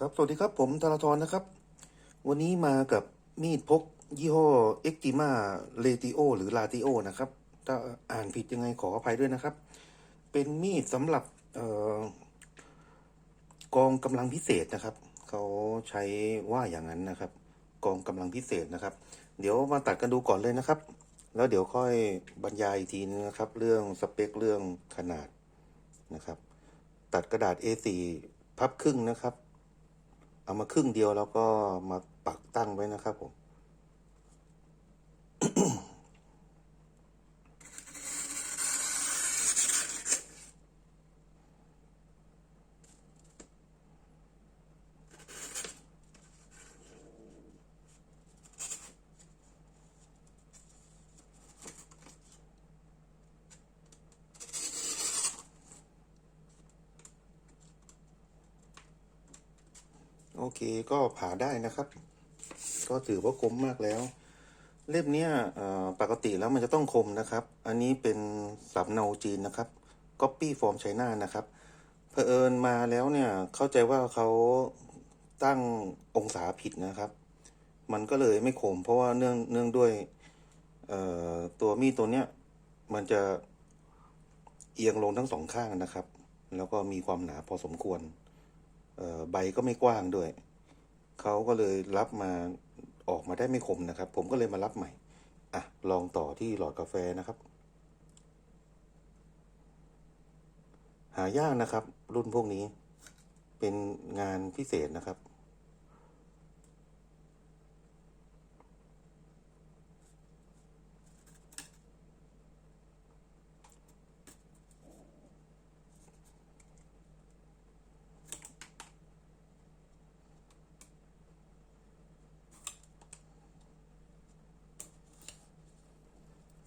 ครับ สวัสดีครับ ผมธนาธรนะครับ วันนี้มากับมีดพก ยี่ห้อ e x t i m a l e t i o หรือ l a t i o นะครับ ถ้าอ่านผิดยังไงขออภัยด้วยนะครับ เป็นมีดสำหรับออกองกำลังพิเศษนะครับ เขาใช้ว่าอย่างนั้นนะครับ กองกำลังพิเศษนะครับ เดี๋ยวมาตัดกันดูก่อนเลยนะครับ แล้วเดี๋ยวค่อยบรรยายอีกทีนึงนะครับ เรื่องสเปคเรื่องขนาดนะครับ ตัดกระดาษ A4 พับครึ่งนะครับ เอามาครึ่งเดียวแล้วก็มาปักตั้งไว้นะครับผม อเคก็ผ่าได้นะครับ ก็ถือว่าคมมากแล้ว เล่มเนี้ยปกติแล้วมันจะต้องคมนะครับ อันนี้เป็นสำเนาจีนนะครับ Copy from China นะครับเผอิญมาแล้วเนี่ยเข้าใจว่าเขาตั้งองศาผิดนะครับ มันก็เลยไม่คม เพราะว่าเนื่องเนื่องด้วยตัวมีดตัวเนี้ยมันจะเอียงลงทั้งสองข้างนะครับ แล้วก็มีความหนาพอสมควร ใบก็ไม่กว้างด้วย เขาก็เลยรับมาออกมาได้ไม่คมนะครับ ผมก็เลยมารับใหม่ อะ ลองต่อที่หลอดกาแฟนะครับ หายากนะครับ รุ่นพวกนี้ เป็นงานพิเศษนะครับ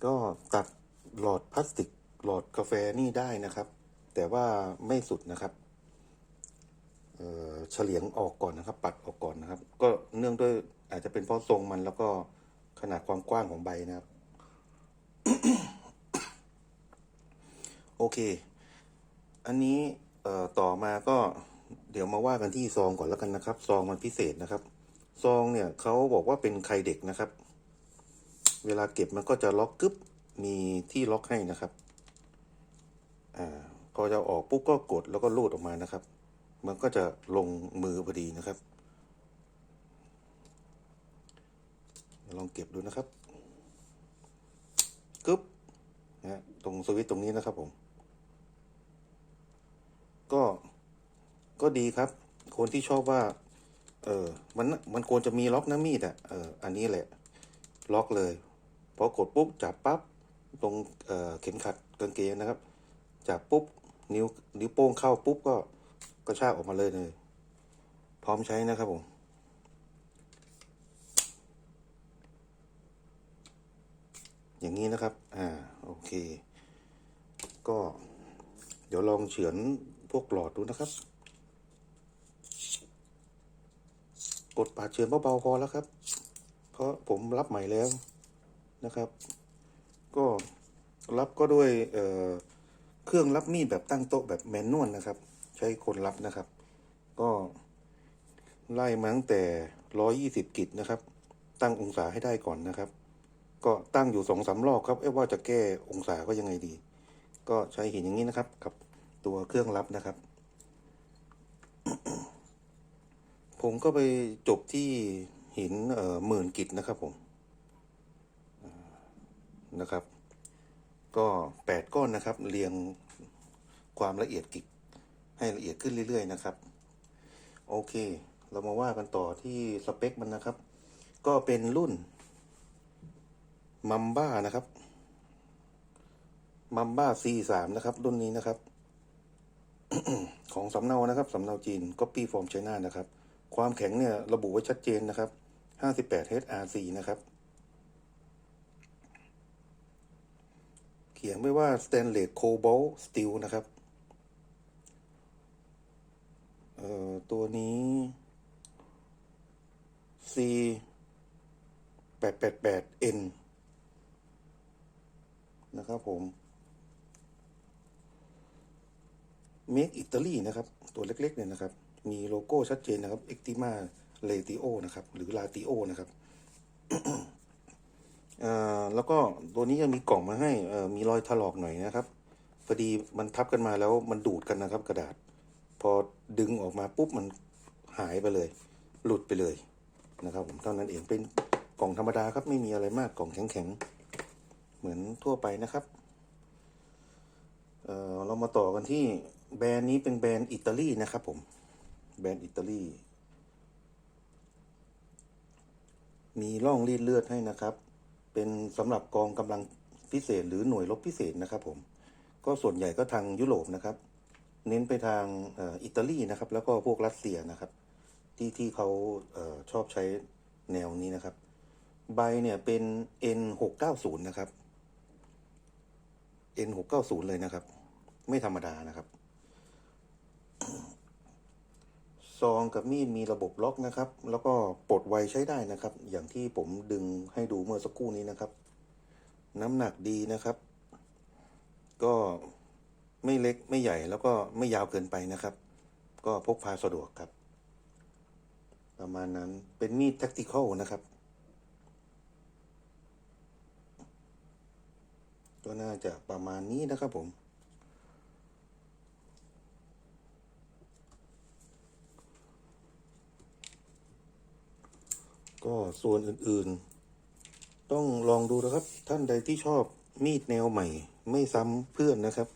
ก็ตัดหลอดพลาสติกหลอดกาแฟนี่ได้นะครับ แต่ว่าไม่สุดนะครับเฉลียงออกก่อนนะครับ ปัดออกก่อนนะครับ ก็เนื่องด้วยอาจจะเป็นเพราะทรงมันแล้วก็ขนาดความกว้างของใบนะครับ โอเค อันนี้ต่อมาก็เดี๋ยวมาว่ากันที่ซองก่อนแล้วกันนะครับ ซองมันพิเศษนะครับ ซองเนี่ยเขาบอกว่าเป็นไข่เด็กนะครับ เวลาเก็บมันก็จะล็อกกึ๊บมีที่ล็อกให้นะครับ อ่าพอจะออกปุ๊บก็กดแล้วก็ลูดออกมานะครับ มันก็จะลงมือพอดีนะครับ ลองเก็บดูนะครับกึ๊บนะฮะตรงสวิตช์ตรงนี้นะครับผม ก็ก็ดีครับ คนที่ชอบว่า เออมันมันควรจะมีล็อกนะมีดอะเอออันนี้แหละ ล็อกเลย พอกดปุ๊บจับปั๊บตรงเเข็มขัดกางเกงนะครับ จับปุ๊บนิ้วนิ้วโป้งเข้าปุ๊บก็กระชากออกมาเลยเลย พร้อมใช้นะครับผมอย่างนี้นะครับ อ่า โอเค ก็ เดี๋ยวลองเฉือนพวกหลอดดูนะครับ กดปาดเฉือนเบาๆพอแล้วครับ เพราะผมรับใหม่แล้ว นะครับ ก็รับก็ด้วยเเครื่องรับมีดแบบตั้งโต๊ะแบบแมนนวลนะครับ ใช้คนรับนะครับ ก็ไล่มาตั้งแต่ร้อยี่สิบกิจนะครับ ตั้งองศาให้ได้ก่อนนะครับ ก็ตั้งอยู่สองสามรอบครับเอ๊ะว่าจะแก้องศาก็ยังไงดี ก็ใช้หินอย่างนี้นะครับกับตัวเครื่องรับนะครับ ผมก็ไปจบที่หินเอ่อหมื่นกิจนะครับผม นะครับ ก็แปดก้อนนะครับ เรียงความละเอียดกิจให้ละเอียดขึ้นเรื่อย ๆ นะครับ โอเค เรามาว่ากันต่อที่สเปคมันนะครับ ก็เป็นรุ่นมัมบ้านะครับมัมบ้า C3 นะครับ รุ่นนี้นะครับ ของสำเนานะครับสำเนาจีน Copy from China นะครับ ความแข็งเนี่ยระบุไว้ชัดเจนนะครับ 58 HRC นะครับ เขียนไว้ว่า Stainless Cobalt Steel นะครับ เอ่อ ตัวนี้ C 888 N นะครับผม Make Italy นะครับ ตัวเล็กๆเนี่ยนะครับ มีโลโก้ชัดเจนนะครับ Extima Latio นะครับ หรือ Latio นะครับ อ่อแล้วก็ตัวนี้ยังมีกล่องมาให้เอ่อมีรอยถลอกหน่อยนะครับพอดีมันทับกันมาแล้วมันดูดกันนะครับ กระดาษ พอดึงออกมาปุ๊บมันหายไปเลย หลุดไปเลยนะครับ ผมเท่านั้นเองเป็นกล่องธรรมดาครับไม่มีอะไรมากกล่องแข็งๆเหมือนทั่วไปนะครับเเรามาต่อกันที่แบรนด์นี้เป็นแบรนด์อิตาลีนะครับ ผม แบรนด์อิตาลีมีร่องรีดเลือดให้นะครับ เป็นสำหรับกองกำลังพิเศษ หรือหน่วยรบพิเศษนะครับ ผม ก็ส่วนใหญ่ก็ทางยุโรปนะครับ เน้นไปทางอิตาลีนะครับ แล้วก็พวกรัสเซียนะครับ ที่ที่เขาเออชอบใช้แนวนี้นะครับ ใบเนี่ยเป็น N 6 9 0 นะครับ N 6 9 0 เลยนะครับ ไม่ธรรมดานะครับ ซอง กับมีดมีระบบล็อกนะครับ แล้วก็ปลดไวใช้ได้นะครับ อย่างที่ผมดึงให้ดูเมื่อสักครู่นี้นะครับ น้ำหนักดีนะครับ ก็ไม่เล็กไม่ใหญ่แล้วก็ไม่ยาวเกินไปนะครับ ก็พกพาสะดวกครับ ประมาณนั้นเป็นมีดแท็กติคอลนะครับ ก็น่าจะประมาณนี้นะครับผม ก็ส่วนอื่นๆ ต้องลองดูนะครับ ท่านใดที่ชอบมีดแนวใหม่ ไม่ซ้ำเพื่อนนะครับ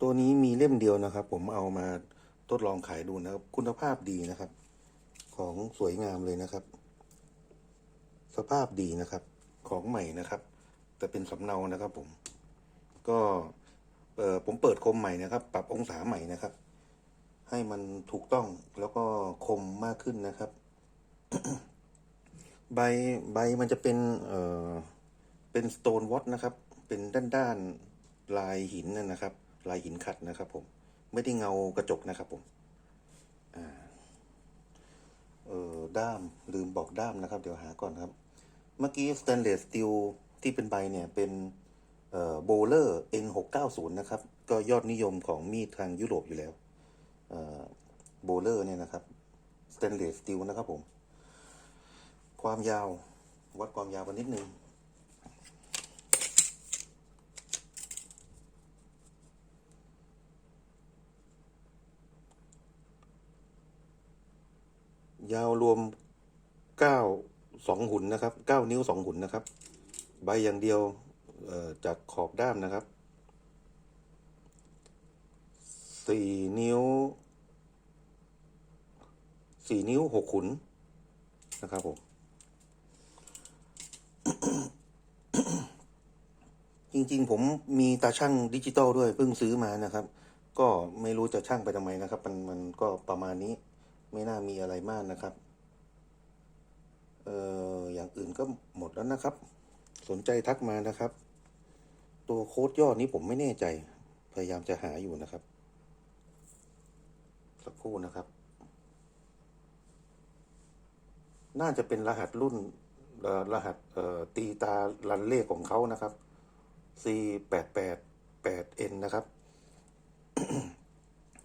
ตัวนี้มีเล่มเดียวนะครับ ผมเอามาทดลองขายดูนะครับ คุณภาพดีนะครับ ของสวยงามเลยนะครับ สภาพดีนะครับ ของใหม่นะครับ แต่เป็นสำเนานะครับ ผม ก็ผมเปิดคมใหม่นะครับ ปรับองศาใหม่นะครับ ให้มันถูกต้องแล้วก็คมมากขึ้นนะครับ ใบใบมันจะเป็นเอ่อเป็นสโตนวอตนะครับ เป็นด้านด้านลายหินนั่นนะครับ ลายหินขัดนะครับ ผม ไม่ได้เงากระจกนะครับผมอ่าเออด้ามลืมบอกด้ามนะครับ เดี๋ยวหาก่อนครับ เมื่อกี้สแตนเลสสตีลที่เป็นใบเนี่ยเป็นเอ่อโบเลอร์ N690 นะครับ ก็ยอดนิยมของมีดทางยุโรปอยู่แล้วเอ่อโบเลอร์เนี่ยนะครับสแตนเลสสตีลนะครับผม ความยาว วัดความยาวกันนิดนึงยาวรวมเก้าสองหุ่นนะครับเก้านิ้วสองหุ่นนะครับ ใบอย่างเดียวจากขอบด้ามนะครับสี่นิ้วสี่นิ้วหกขุนนะครับผม จริงๆ ผมมีตาช่างดิจิตอลด้วยเพิ่งซื้อมานะครับ ก็ไม่รู้จะช่างไปทำไมนะครับ มันมันก็ประมาณนี้ไม่น่ามีอะไรมากนะครับเอ่ออย่างอื่นก็หมดแล้วนะครับ สนใจทักมานะครับ ตัวโค้ดยอดนี้ผมไม่แน่ใจ พยายามจะหาอยู่นะครับ สักครู่นะครับ น่าจะเป็นรหัสรุ่นรหัสตีตาลันเลขของเขานะครับ C แปดแปดแปด N นะครับ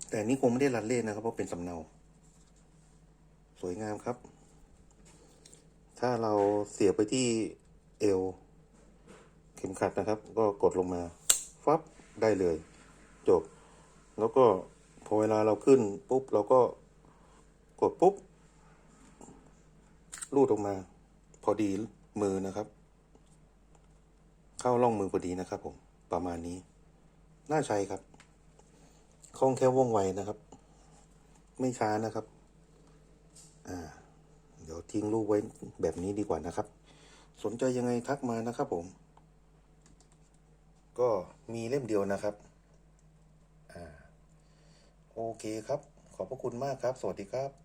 แต่นี้คงไม่ได้รันเลขนะครับ เพราะเป็นสำเนา สวยงามครับ ถ้าเราเสียบไปที่เอวเข็มขัดนะครับ ก็กดลงมา ฟับ ได้เลย จบ แล้วก็พอเวลาเราขึ้นปุ๊บ เราก็กดปุ๊บรูดออกมา พอดีมือนะครับ เข้าร่องมือพอดีนะครับ ผม ประมาณนี้ น่าใช้ครับคล่องแคล่วว่องไวนะครับ ไม่ช้านะครับ อ่า เดี๋ยวทิ้งรูปไว้แบบนี้ดีกว่านะครับ สนใจยังไงทักมานะครับ ผม ก็มีเล่มเดียวนะครับ อ่า โอเคครับ ขอบพระคุณมากครับ สวัสดีครับ